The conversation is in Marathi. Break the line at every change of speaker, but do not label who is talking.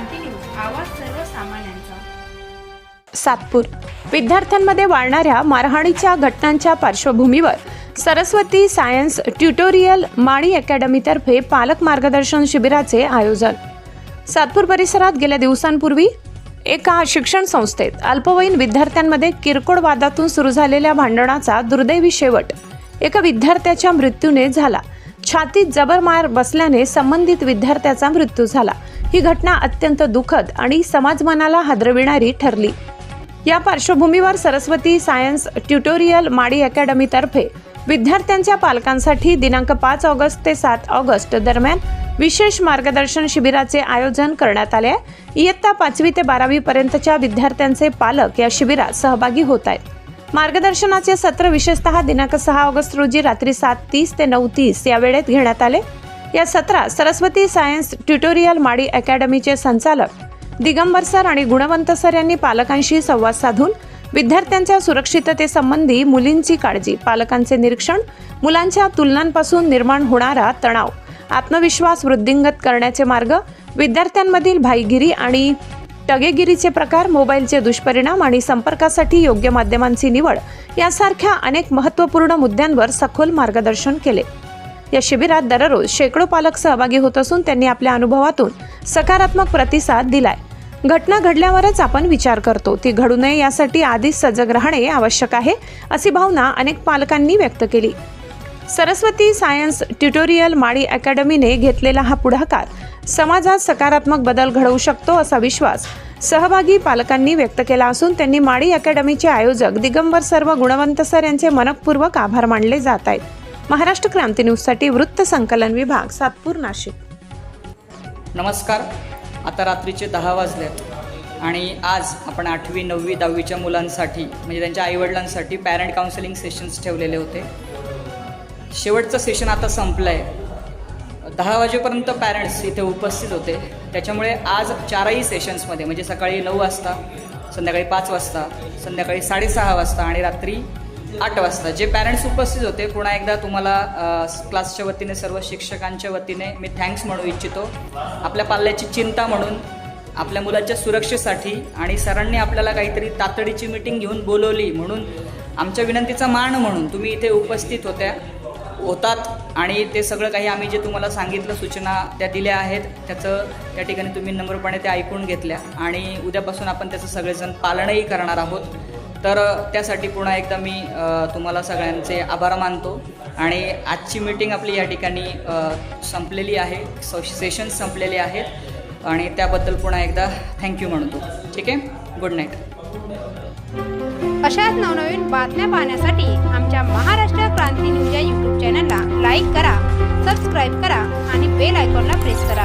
क्रांती न्यूज आवाज सर्वसामान्यांचा.
सातपूर. विद्यार्थ्यांमध्ये वाढणाऱ्या मारहाणीच्या घटनांच्या पार्श्वभूमीवर सरस्वती सायन्स ट्युटोरियल माणी अकॅडमीतर्फे पालक मार्गदर्शन शिबिराचे आयोजन. सातपूर परिसरात गेल्या दिवसांपूर्वी एका शिक्षण संस्थेत अल्पवयीन विद्यार्थ्यांमध्ये किरकोळ वादातून सुरू झालेल्या भांडणाचा दुर्दैवी शेवट एका विद्यार्थ्याच्या मृत्यूने झाला. छातीत जबर मार बसल्याने संबंधित विद्यार्थ्याचा मृत्यू झाला. ही घटना अत्यंत दुःखद आणि समाजमनाला हादरविणारी ठरली. या पार्श्वभूमीवर सरस्वती सायन्स ट्युटोरियल माडी अकॅडमीतर्फे विद्यार्थ्यांच्या पालकांसाठी दिनांक पाच ऑगस्ट ते सात ऑगस्ट दरम्यान विशेष मार्गदर्शन शिबिराचे आयोजन करण्यात आले आहे. इयत्ता पाचवी ते बारावी पर्यंतच्या विद्यार्थ्यांचे पालक या शिबिरात सहभागी होत आहेत. मार्गदर्शनाचे सत्र विशेषतः दिनांक सहा ऑगस्ट रोजी रात्री सात तीस ते नऊ तीस या वेळेत घेण्यात आले. या सत्रात सरस्वती सायन्स ट्युटोरियल माडी अकॅडमीचे संचालक दिगंबर सर आणि गुणवंत सर यांनी पालकांशी संवाद साधून विद्यार्थ्यांच्या सुरक्षिततेसंबंधी मुलींची काळजी पालकांचे निरीक्षण मुलांच्या तुलनांपासून निर्माण होणारा तणाव आत्मविश्वास वृद्धिंगत करण्याचे मार्ग विद्यार्थ्यांमधील भाईगिरी आणि टगेगिरीचे प्रकार मोबाईलचे दुष्परिणाम आणि संपर्कासाठी योग्य माध्यमांची निवड यासारख्या अनेक महत्त्वपूर्ण मुद्द्यांवर सखोल मार्गदर्शन केले. या शिबिरात दररोज शेकडो पालक सहभागी होत असून त्यांनी आपल्या अनुभवातून सकारात्मक प्रतिसाद दिलाय. घटना घडल्यावरच आपण विचार करतो ती घडू नये यासाठी आधीच सजग राहणे आवश्यक आहे अशी भावना अनेक पालकांनी व्यक्त केली. सरस्वती सायन्स ट्युटोरियल माळी अकॅडमीने घेतलेला हा पुढाकार समाजात सकारात्मक बदल घडवू शकतो असा विश्वास सहभागी पालकांनी व्यक्त केला असून त्यांनी माळी अकॅडमीचे आयोजक दिगंबर सर्व गुणवंत सर यांचे मनपूर्वक आभार मानले जात आहेत. महाराष्ट्र क्रांती न्यूजसाठी वृत्त संकलन विभाग सातपूर नाशिक.
नमस्कार. आता रात्रीचे दहा वाजले आणि आज आपण आठवी नववी दहावीच्या मुलांसाठी म्हणजे त्यांच्या आईवडिलांसाठी पॅरेंट काउन्सिलिंग सेशन्स ठेवलेले होते. शेवटचं सेशन आता संपलं आहे दहा वाजेपर्यंत पॅरेंट्स इथे उपस्थित होते. त्याच्यामुळे आज चारही सेशन्समध्ये म्हणजे सकाळी नऊ वाजता संध्याकाळी पाच वाजता संध्याकाळी साडेसहा वाजता आणि रात्री आठ वाजता. जे पॅरेंट्स उपस्थित होते पुन्हा एकदा तुम्हाला क्लासच्या वतीने सर्व शिक्षकांच्या वतीने मी थँक्स म्हणू इच्छितो. आपल्या पाल्याची चिंता म्हणून आपल्या मुलाच्या सुरक्षेसाठी आणि सरांनी आपल्याला काहीतरी तातडीची मिटिंग घेऊन बोलवली म्हणून आमच्या विनंतीचा मान म्हणून तुम्ही इथे उपस्थित होत्या. होतात आणि ते सगळं काही आम्ही जे तुम्हाला सांगितलं सूचना त्या दिल्या आहेत त्याचं त्या ठिकाणी तुम्ही नम्रपणे ते ऐकून घेतल्या. आणि उद्यापासून आपण त्याचं सगळेजण पालनही करणार आहोत. तर त्यासाठी पुन्हा एकदा मी तुम्हाला सगळ्यांचे आभार मानतो. आणि आजची मीटिंग आपली या ठिकाणी संपलेली आहे. सेशन्स संपलेले आहेत. आणि त्याबद्दल पुन्हा एकदा थँक्यू म्हणतो. ठीक आहे? गुड नाईट
अशाच नवनवीन बातम्या पाहण्यासाठी आमच्या महाराष्ट्र क्रांती न्यूज या यूट्यूब चॅनलला लाईक करा सबस्क्राईब करा आणि बेल आयकॉनला प्रेस करा.